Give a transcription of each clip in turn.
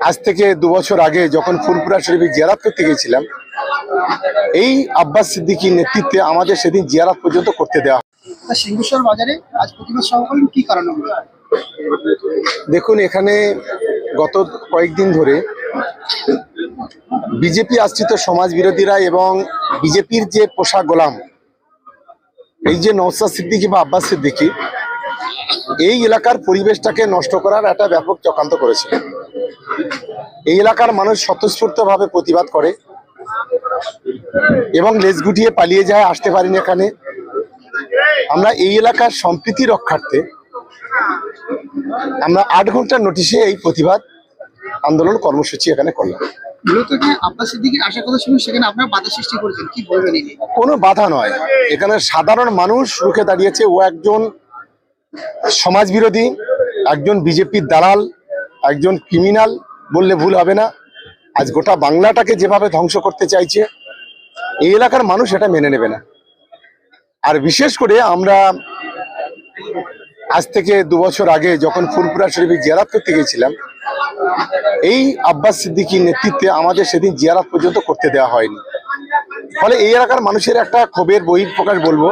আজ থেকে দু বছর আগে যখন ফুলপুরা শরীফে জিয়ারাত করতে গিয়েছিলাম এই আব্বাস সিদ্দিকীর নেতৃত্বে আমাদের সেদিন জিয়ারাত পর্যন্ত করতে দেওয়া হয়। সিংহেশ্বর বাজারে আজ প্রতিবাদ সভা করলেন কি কারণে দেখুন এখানে গত কয়েকদিন ধরে বিজেপি আশ্রিত সমাজ বিরোধীরা এবং বিজেপির যে পোষা গোলাম এই যে নৌসাদ সিদ্দিকী বা আব্বাস সিদ্দিকী এই এলাকার পরিবেশটাকে নষ্ট করার একটা ব্যাপক চক্রান্ত করেছে। এই এলাকার মানুষ স্বতঃস্ফূর্তভাবে প্রতিবাদ করে এবং লেজ গুটিয়ে পালিয়ে যায় আসতে পারিনি এখানে। আমরা এই এলাকার সম্প্রীতি রক্ষার্থে আমরা আট ঘণ্টার নোটিশে এই প্রতিবাদ আন্দোলন কর্মসূচি এখানে করলাম? কোনো বাধা নয়। এখানে সাধারণ মানুষ রুখে দাঁড়িয়েছে ও একজন সমাজ বিরোধী একজন বিজেপির দালাল, একজন ক্রিমিনাল বললে ভুল হবে না। আজ গোটা বাংলাটাকে যেভাবে ধ্বংস করতে চাইছে, এই এলাকার মানুষ এটা মেনে নেবে না। আর বিশেষ করে আমরা আজ থেকে দু বছর আগে যখন ফুলপুরা শরীফে জিয়ারাত করতে গেছিলাম এই আব্বাস সিদ্দিকীর নেতৃত্বে আমাদের সেদিন জিয়ারাত পর্যন্ত করতে দেওয়া হয়নি। ফলে এই এলাকার মানুষের একটা ক্ষোভের বহির প্রকাশ বলব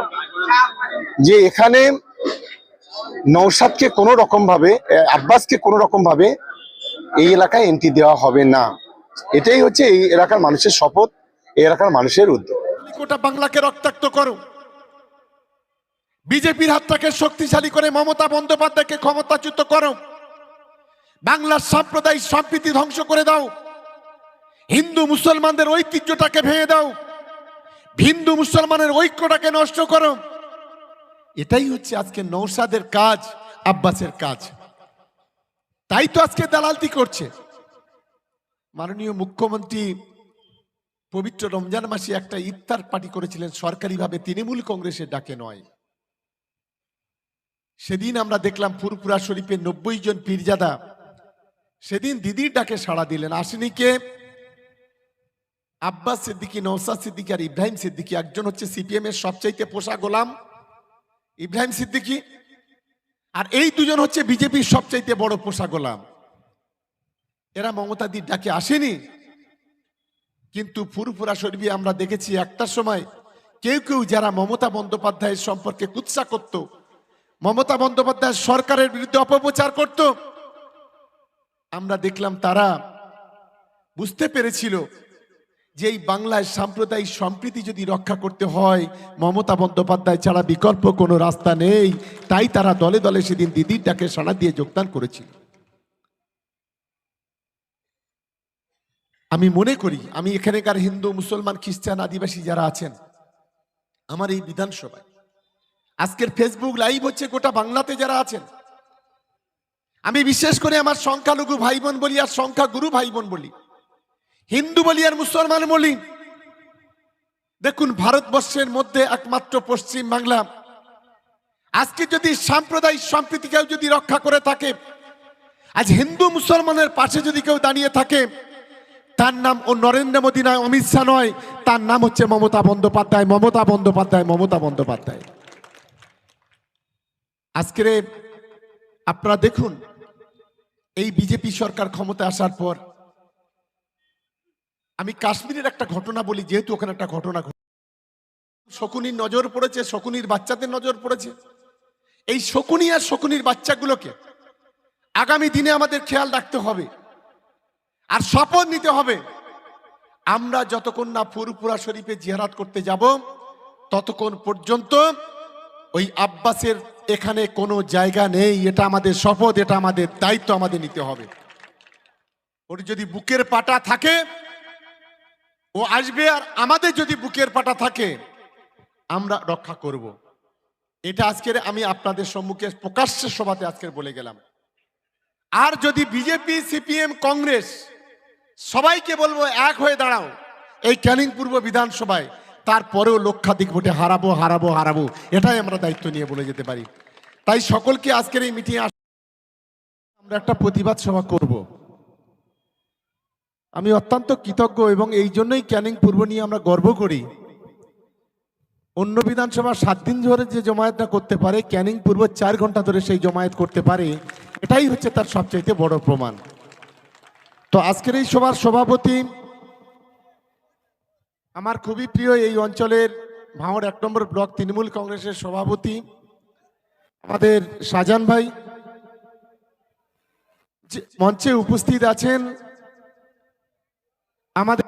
যে এখানে নৌসাদকে কোনো রকম ভাবে আব্বাসকে কোনো রকম ভাবে এই এলাকায় এন্ট্রি দেওয়া হবে না। এটাই হচ্ছে এই এলাকার মানুষের শপথ, এই এলাকার মানুষের উদ্যোগ। গোটা বাংলাকে রক্তাক্ত করো। বিজেপির হাতটাকে শক্তিশালী করে মমতা বন্দ্যোপাধ্যায়কে ক্ষমতাচ্যুত করো। বাংলার সাম্প্রদায়িক সম্প্রীতি ধ্বংস করে দাও। হিন্দু মুসলমানদের ঐতিহ্যটাকে ভেঙে দাও। হিন্দু মুসলমানের ঐক্যটাকে নষ্ট করো। এটাই হচ্ছে আজকে নৌসাদের কাজ, আব্বাসের কাজ। তাই তো আজকে দালালতি করছে। মাননীয় মুখ্যমন্ত্রী পবিত্র রমজান মাসে একটা ইফতার পার্টি করেছিলেন, সরকারিভাবে তৃণমূল কংগ্রেসের ডাকে নয়। সেদিন আমরা দেখলাম ফুরপুরা শরীফের নব্বই জন পীরজাদা সেদিন দিদির ডাকে সাড়া দিলেন আসেনি কে আব্বাস সিদ্দিকী নৌসাদ সিদ্দিকী আর ইব্রাহিম সিদ্দিকী একজন হচ্ছে সিপিএম এর সবচাইতে পোষা গোলাম। ইব্রাহিম সিদ্দিকী। আর এই দুজন হচ্ছে বিজেপির সবচাইতে বড় পোষা গোলাম। এরা মমতাদির ডাকে আসেনি। কিন্তু ফুরফুরা শরীফে আমরা দেখেছি একটা সময় কেউ কেউ যারা মমতা বন্দ্যোপাধ্যায়ের সম্পর্কে কুৎসা করত, মমতা বন্দ্যোপাধ্যায় সরকারের বিরুদ্ধে অপপ্রচার করত, আমরা দেখলাম তারা বুঝতে পেরেছিল যে এই বাংলায় সাম্প্রদায়িক সম্প্রীতি যদি রক্ষা করতে হয়, মমতা বন্দ্যোপাধ্যায় ছাড়া বিকল্প কোনো রাস্তা নেই। তাই তারা দলে দলে সেদিন দিদির ডাকে সাড়া দিয়ে যোগদান করেছিল। আমি মনে করি, আমি এখানেকার হিন্দু, মুসলমান, খ্রিস্টান, আদিবাসী যারা আছেন, আমার এই বিধানসভায়, আজকের ফেসবুক লাইভ হচ্ছে গোটা বাংলাতে যারা আছেন। আমি বিশেষ করে আমার সংখ্যালঘু ভাই বোন বলি আর সংখ্যা গুরু ভাই বোন বলি। হিন্দু বলি আর মুসলমান বলি। দেখুন, ভারতবর্ষের মধ্যে একমাত্র পশ্চিম বাংলা। আজকে যদি সাম্প্রদায়িক সম্প্রীতি কেউ যদি রক্ষা করে থাকে, আজ হিন্দু মুসলমানের পাশে যদি কেউ দাঁড়িয়ে থাকে, তার নাম ও নরেন্দ্র মোদী নয়, অমিত শাহ নয়, তার নাম হচ্ছে মমতা বন্দ্যোপাধ্যায় মমতা বন্দ্যোপাধ্যায় মমতা বন্দ্যোপাধ্যায়। আজকের আপনারা দেখুন, এই বিজেপি সরকার ক্ষমতা আসার পর আমি কাশ্মীরের একটা ঘটনা বলি, যেহেতু ওখানে একটা ঘটনা ঘটে শকুনির নজর পড়েছে, শকুনির বাচ্চাদের নজর পড়েছে। এই শকুনি আর শকুনির বাচ্চাগুলোকে আগামী দিনে আমাদের খেয়াল রাখতে হবে আর শপথ নিতে হবে। আমরা যতক্ষণ না ফুরপুরা শরীফে জিয়ারাত করতে যাব, ততক্ষণ পর্যন্ত ওই আব্বাসের এখানে কোনো জায়গা নেই। এটা আমাদের শপথ, এটা আমাদের দায়িত্ব আমাদের নিতে হবে। ওর যদি বুকের পাটা থাকে ও আসবে আর আমাদের যদি বুকের পাটা থাকে, আমরা রক্ষা করব। এটা আজকের আমি আপনাদের সম্মুখে প্রকাশ্যের সভাতে আজকের বলে গেলাম। আর যদি বিজেপি, সিপিএম, কংগ্রেস সবাইকে বলব এক হয়ে দাঁড়াও, এই ক্যানিং পূর্ব বিধানসভায়, তারপরেও লক্ষাধিক ভোটে হারাবো হারাবো হারাবো, এটাই আমরা দায়িত্ব নিয়ে বলে যেতে পারি। তাই সকলকে আজকের এই মিটিংয়ে আমরা একটা প্রতিবাদ সভা করব। আমি অত্যন্ত কৃতজ্ঞ এবং এই জন্যই ক্যানিং পূর্ব নিয়ে আমরা গর্ব করি। অন্য বিধানসভা সাত দিন ধরে যে জমায়েতটা করতে পারে, ক্যানিং পূর্ব চার ঘণ্টা ধরে সেই জমায়েত করতে পারে, এটাই হচ্ছে তার সবচাইতে বড় প্রমাণ। তো আজকের এই সভার সভাপতি আমার খুবই প্রিয় এই অঞ্চলের ভাঙড় এক নম্বর ব্লক তৃণমূল কংগ্রেসের সভাপতি, আমাদের শাহজাহান ভাই মঞ্চে উপস্থিত আছেন আমাদের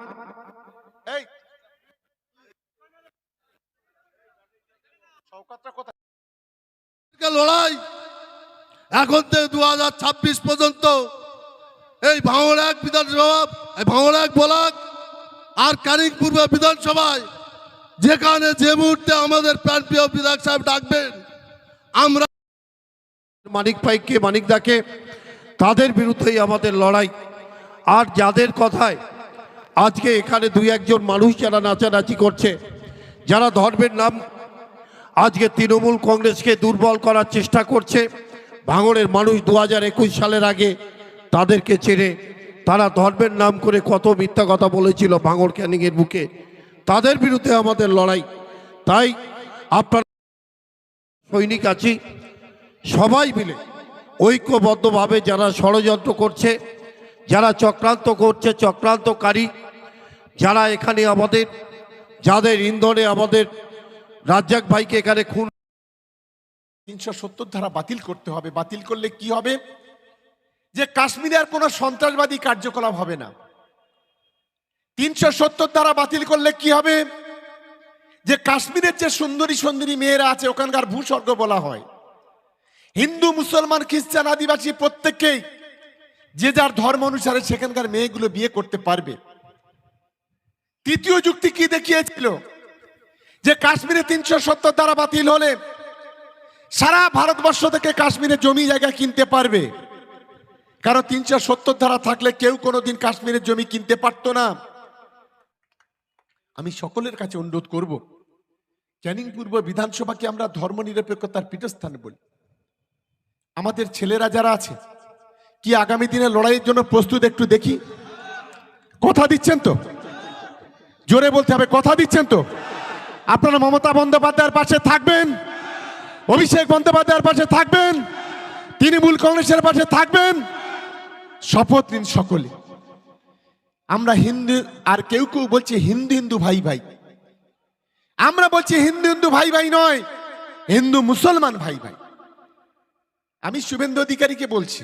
এই লড়াই এখন থেকে দু হাজার ছাব্বিশ পর্যন্ত এই ভাঙড় এক বিধানসভা এই ভাঙড় এক বলাক আর কানিক পূর্ব বিধানসভায় যেখানে যে মুহূর্তে আমাদের প্রাণপ্রিয় বিধায়ক সাহেব ডাকবেন আমরা মানিক পাইককে মানিকদাকে তাদের বিরুদ্ধেই আমাদের লড়াই। আর যাদের কথায় আজকে এখানে দুই একজন মানুষ যারা নাচানাচি করছে, যারা ধর্মের নাম, আজকে তৃণমূল কংগ্রেসকে দুর্বল করার চেষ্টা করছে। ভাঙড়ের মানুষ দু হাজার একুশ সালের আগে তাদেরকে ছেড়ে তারা ধর্মের নাম করে কত মিথ্যা কথা বলেছিল ভাঙড় ক্যানিংয়ের বুকে। তাদের বিরুদ্ধে আমাদের লড়াই। তাই আপনার সৈনিক আছি, সবাই মিলে ঐক্যবদ্ধভাবে যারা ষড়যন্ত্র করছে যারা চক্রান্ত করছে, চক্রান্তকারী, যারা এখানে আমাদের, যাদের ইন্ধনে আমাদের রাজ্জাক ভাইকে এখানে খুন তিনশো সত্তর ধারা বাতিল করতে হবে। বাতিল করলে কি হবে? যে কাশ্মীরে আর কোনো সন্ত্রাসবাদী কার্যকলাপ হবে না। তিনশো সত্তর ধারা বাতিল করলে কি হবে? যে কাশ্মীরের যে সুন্দরী সুন্দরী মেয়েরা আছে, ওখানকার ভূস্বর্গ বলা হয়। হিন্দু, মুসলমান, খ্রিস্টান, আদিবাসী প্রত্যেককেই যে যার ধর্ম অনুসারে সেখানকার মেয়েগুলো বিয়ে করতে পারবে। তৃতীয় যুক্তি কি দেখিয়েছিল? যে কাশ্মীরে তিনশো সত্তর ধারা বাতিল হলে সারা ভারতবর্ষ থেকে কাশ্মীরে জমি জায়গা কিনতে পারবে। কারণ তিনশো সত্তর ধারা থাকলে কেউ কোনোদিন কাশ্মীরের জমি কিনতে পারতো না। আমি সকলের কাছে অনুরোধ করব, ক্যানিং পূর্ব বিধানসভাকে আমরা ধর্মনিরপেক্ষতার পীঠস্থান বলি। আমাদের ছেলেরা যারা আছে কি আগামী দিনে লড়াইয়ের জন্য প্রস্তুত একটু দেখি। কথা দিচ্ছেন তো? জোরে বলতে হবে, কথা দিচ্ছেন তো? আপনারা মমতা বন্দ্যোপাধ্যায়ের পাশে থাকবেন, অভিষেক বন্দ্যোপাধ্যায়ের পাশে থাকবেন, তৃণমূল কংগ্রেসের পাশে থাকবেন, শপথ নিন সকলে। আমরা হিন্দু, আর কেউ কেউ বলছে হিন্দু হিন্দু ভাই ভাই। আমরা বলছি হিন্দু হিন্দু ভাই ভাই নয়, হিন্দু মুসলমান ভাই ভাই। আমি শুভেন্দু অধিকারীকে বলছি